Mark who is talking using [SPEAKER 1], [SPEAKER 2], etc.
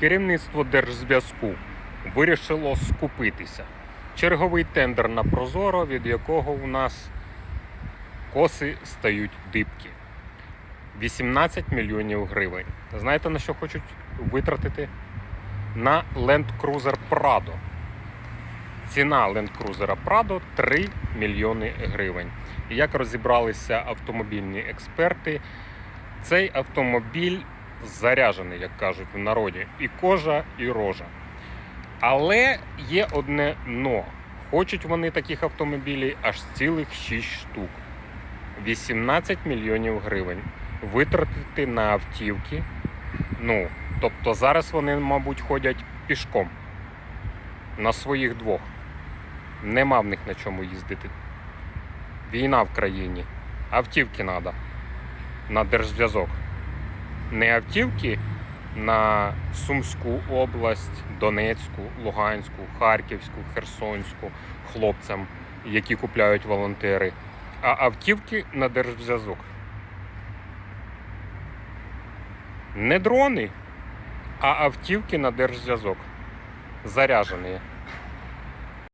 [SPEAKER 1] Керівництво Держзв'язку вирішило скупитися. Черговий тендер на Прозоро, від якого у нас коси стають дибки. 18 мільйонів гривень. Знаєте на що хочуть витратити? На Land Cruiser Prado. Ціна Land Cruiser Prado 3 мільйони гривень. І як розібралися автомобільні експерти, цей автомобіль заряджений, як кажуть в народі, і кожа, і рожа. Але є одне но. Хочуть вони таких автомобілів аж цілих 6 штук. 18 мільйонів гривень витратити на автівки. Ну, тобто зараз вони, мабуть, ходять пішком на своїх двох. Нема в них на чому їздити. Війна в країні. Автівки треба. На держзв'язок. Не автівки на Сумську область, Донецьку, Луганську, Харківську, Херсонську хлопцям, які купляють волонтери, а автівки на держзв'язок. Не дрони, а автівки на держзв'язок. Заряжені.